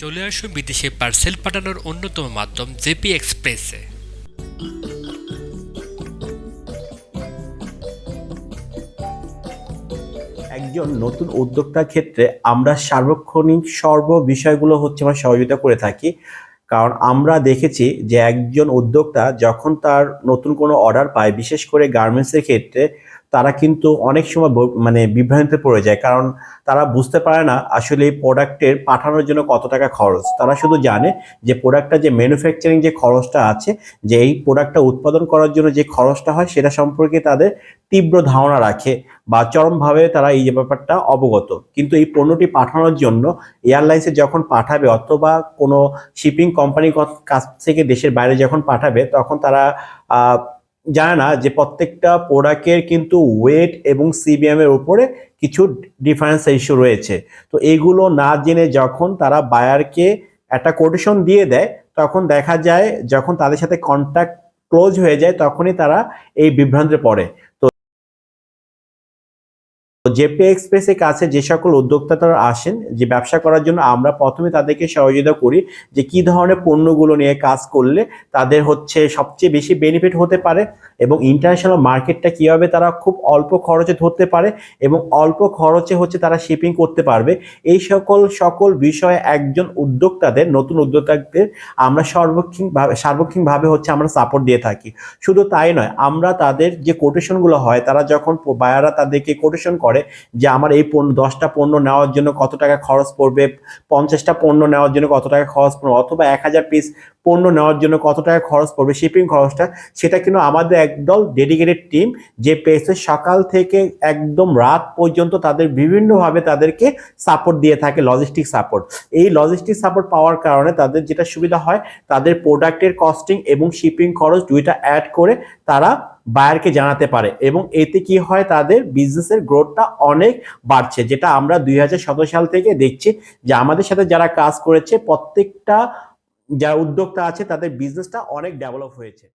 চলে আসুন বিদেশে পার্সেল পাঠানোর অন্যতম মাধ্যম জেপি এক্সপ্রেসে একজন নতুন উদ্যোক্তার ক্ষেত্রে আমরা সার্বক্ষণিক সর্ব বিষয়গুলো হচ্ছে আমরা সহযোগিতা করে থাকি। কারণ আমরা দেখেছি যে একজন উদ্যোক্তা যখন তার নতুন কোনো অর্ডার পায়, বিশেষ করে গার্মেন্টসের ক্ষেত্রে তারা কিন্তু অনেক সময় মানে বিভ্রান্তিতে পড়ে যায়। কারণ তারা বুঝতে পারে না আসলে এই প্রোডাক্টের পাঠানোর জন্য কত টাকা খরচ। তারা শুধু জানে যে প্রোডাক্টটা যে ম্যানুফ্যাকচারিং যে খরচটা আছে, যে এই প্রোডাক্টটা উৎপাদন করার জন্য যে খরচটা হয়, সেটা সম্পর্কে তাদের তীব্র ধারণা রাখে বা চরমভাবে তারা এই ব্যাপারটা অবগত। কিন্তু এই পণ্যটি পাঠানোর জন্য এয়ারলাইন্সে যখন পাঠাবে অথবা কোনো শিপিং কোম্পানির কাছ থেকে দেশের বাইরে যখন পাঠাবে, তখন তারা জানে না যে প্রত্যেকটা প্রোডাক্টের কিন্তু ওয়েট এবং সিবিএম এর উপরে কিছু ডিফারেন্স ইস্যু রয়েছে। তো এগুলো না জেনে যখন তারা বায়ারকে একটা কোটেশন দিয়ে দেয়, তখন দেখা যায় যখন তাদের সাথে কন্ট্যাক্ট ক্লোজ হয়ে যায়, তখনই তারা এই বিভ্রান্তে পড়ে। জেপি এক্সপ্রেসের কাছে যে সকল উদ্যোক্তারা আসেন, যে ব্যবসা করার জন্য আমরা প্রথমে তাদেরকে সহযোগিতা করি যে কি ধরনের পণ্যগুলো নিয়ে কাজ করলে তাদের হচ্ছে সবচেয়ে বেশি বেনিফিট হতে পারে। এবং ইন্টারন্যাশনাল মার্কেটটা কীভাবে তারা খুব অল্প খরচে ধরতে পারে এবং অল্প খরচে হচ্ছে তারা শিপিং করতে পারবে, এই সকল সকল বিষয়ে একজন উদ্যোক্তাদের, নতুন উদ্যোক্তাদের আমরা সর্বক্ষণভাবে সার্বক্ষণিকভাবে হচ্ছে আমরা সাপোর্ট দিয়ে থাকি। শুধু তাই নয়, আমরা তাদের যে কোটেশনগুলো হয়, তারা যখন বায়াররা তাদেরকে কোটেশন করে যে আমার এই পণ্য, দশটা পণ্য নেওয়ার জন্য কত টাকা খরচ পড়বে, পঞ্চাশটা পণ্য নেওয়ার জন্য কত টাকা খরচ পড়বে, অথবা এক হাজার পিস পণ্য নেওয়ার জন্য কত টাকা খরচ পড়বে শিপিং খরচটা, সেটা কিন্তু আমাদের একদল ডেডিকেটেড টিম যে পেসে সকাল থেকে একদম রাত পর্যন্ত তাদের বিভিন্নভাবে তাদেরকে সাপোর্ট দিয়ে থাকে লজিস্টিক সাপোর্ট এই লজিস্টিক সাপোর্ট পাওয়ার কারণে তাদের যেটা সুবিধা হয়, তাদের প্রোডাক্টের কস্টিং এবং শিপিং খরচ দুইটা অ্যাড করে তারা বায়ারকে জানাতে পারে এবং এতে কি হয়, তাদের বিজনেসের গ্রোথটা অনেক বাড়ছে। যেটা আমরা দুই হাজার সতেরো সাল থেকে দেখছি যে আমাদের সাথে যারা কাজ করেছে, প্রত্যেকটা যারা উদ্যোক্তা আছে, তাদের বিজনেসটা অনেক ডেভেলপ হয়েছে।